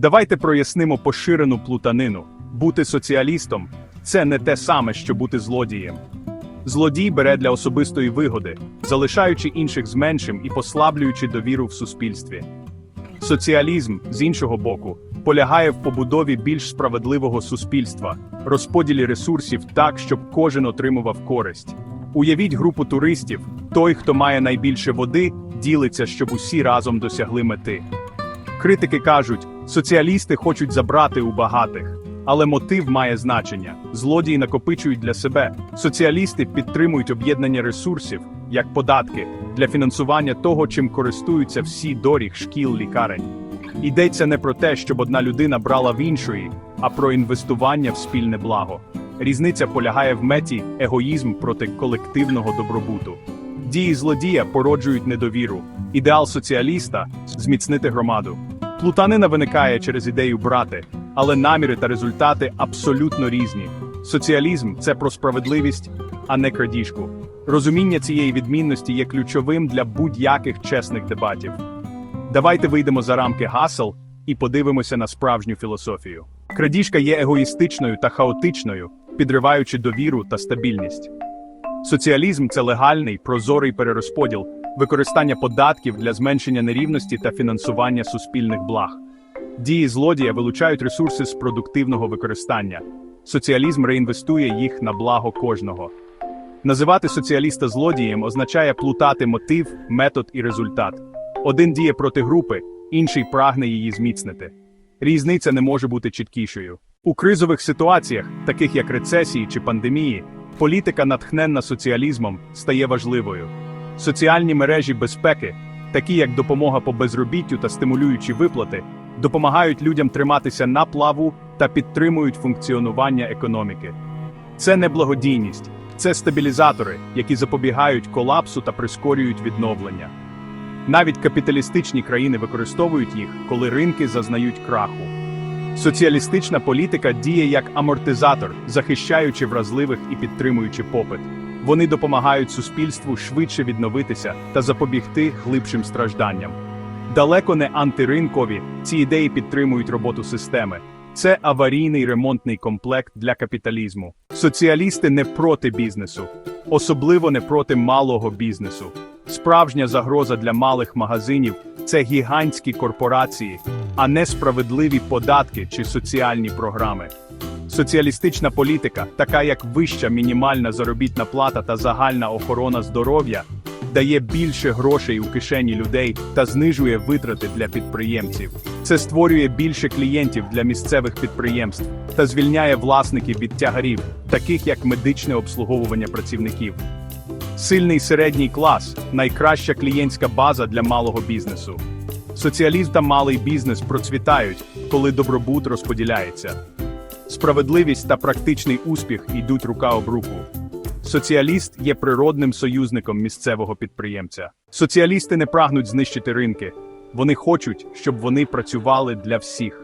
Давайте прояснимо поширену плутанину. Бути соціалістом це не те саме, що бути злодієм. Злодій бере для особистої вигоди, залишаючи інших з меншим і послаблюючи довіру в суспільстві. Соціалізм, з іншого боку, полягає в побудові більш справедливого суспільства, розподілі ресурсів так, щоб кожен отримував користь. Уявіть групу туристів: той, хто має найбільше води, ділиться, щоб усі разом досягли мети. Критики кажуть, соціалісти хочуть забрати у багатих. Але мотив має значення. Злодії накопичують для себе. Соціалісти підтримують об'єднання ресурсів, як податки, для фінансування того, чим користуються всі доріг, шкіл, лікарень. Йдеться не про те, щоб одна людина брала в іншої, а про інвестування в спільне благо. Різниця полягає в меті егоїзм проти колективного добробуту. Дії злодія породжують недовіру, ідеал соціаліста зміцнити громаду. Плутанина виникає через ідею брати, але наміри та результати абсолютно різні. Соціалізм це про справедливість, а не крадіжку. Розуміння цієї відмінності є ключовим для будь-яких чесних дебатів. Давайте вийдемо за рамки гасел і подивимося на справжню філософію. Крадіжка є егоїстичною та хаотичною, підриваючи довіру та стабільність. Соціалізм це легальний, прозорий перерозподіл, використання податків для зменшення нерівності та фінансування суспільних благ. Дії злодія вилучають ресурси з продуктивного використання. Соціалізм реінвестує їх на благо кожного. Називати соціаліста злодієм означає плутати мотив, метод і результат. Один діє проти групи, інший прагне її зміцнити. Різниця не може бути чіткішою. У кризових ситуаціях, таких як рецесії чи пандемії, політика, натхненна соціалізмом, стає важливою. Соціальні мережі безпеки, такі як допомога по безробіттю та стимулюючі виплати, допомагають людям триматися на плаву та підтримують функціонування економіки. Це не благодійність, це стабілізатори, які запобігають колапсу та прискорюють відновлення. Навіть капіталістичні країни використовують їх, коли ринки зазнають краху. Соціалістична політика діє як амортизатор, захищаючи вразливих і підтримуючи попит. Вони допомагають суспільству швидше відновитися та запобігти глибшим стражданням. Далеко не антиринкові, ці ідеї підтримують роботу системи. Це аварійний ремонтний комплект для капіталізму. Соціалісти не проти бізнесу, особливо не проти малого бізнесу. Справжня загроза для малих магазинів це гігантські корпорації, а не справедливі податки чи соціальні програми. Соціалістична політика, така як вища мінімальна заробітна плата та загальна охорона здоров'я, дає більше грошей у кишені людей та знижує витрати для підприємців. Це створює більше клієнтів для місцевих підприємств та звільняє власників від тягарів, таких як медичне обслуговування працівників. Сильний середній клас найкраща клієнтська база для малого бізнесу. Соціалізм та малий бізнес процвітають, коли добробут розподіляється. Справедливість та практичний успіх йдуть рука об руку. Соціаліст є природним союзником місцевого підприємця. Соціалісти не прагнуть знищити ринки, вони хочуть, щоб вони працювали для всіх.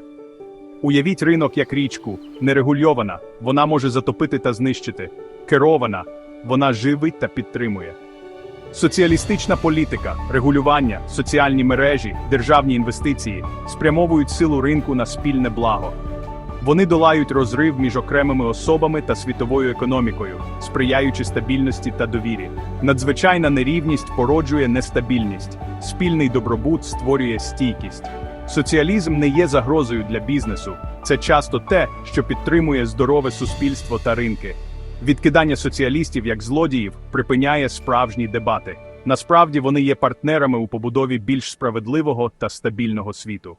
Уявіть ринок як річку, нерегульована, вона може затопити та знищити, керована, вона живить та підтримує. Соціалістична політика, регулювання, соціальні мережі, державні інвестиції спрямовують силу ринку на спільне благо. Вони долають розрив між окремими особами та світовою економікою, сприяючи стабільності та довірі. Надзвичайна нерівність породжує нестабільність, спільний добробут створює стійкість. Соціалізм не є загрозою для бізнесу, це часто те, що підтримує здорове суспільство та ринки. Відкидання соціалістів як злодіїв припиняє справжні дебати. Насправді вони є партнерами у побудові більш справедливого та стабільного світу.